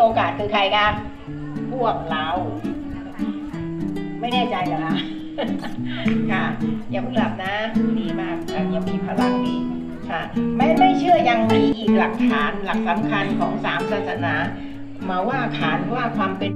โอกาสคือใครคะพวกเรา ไม่แน่ใจเหรอคะค่ะ อย่าเพิ่งหลับนะ ดีมากยังมีพลังดีค่ะ ไม่ไม่เชื่อยังมีอีกหลักฐานหลักสำคัญของสามศาสนา มาว่าขานว่าความเป็น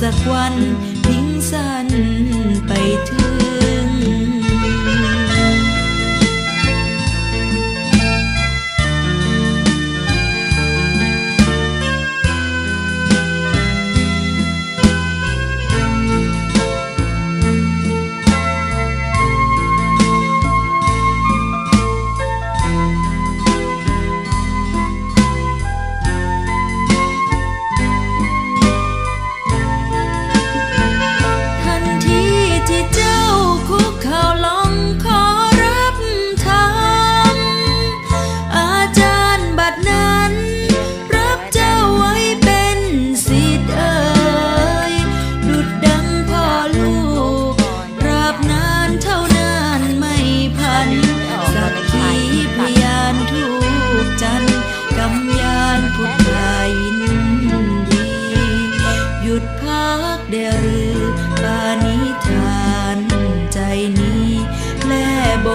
สักวันทิ้งสันไปถึง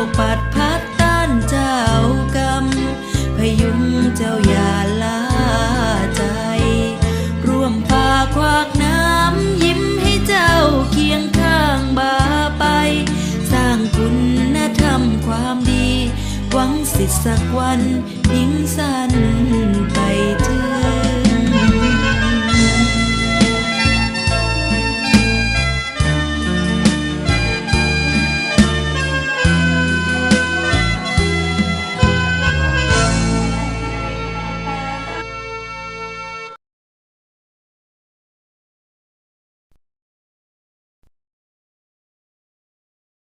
กปัดพัดต้านเจ้ากรรม พยุงเจ้าอย่าลาใจ ร่วมฝ่าควักน้ำยิ้มให้เจ้าเคียงข้างบาไป สร้างคุณนธรรมความดี หวังสิทธิสักวัน ยิ้สันไป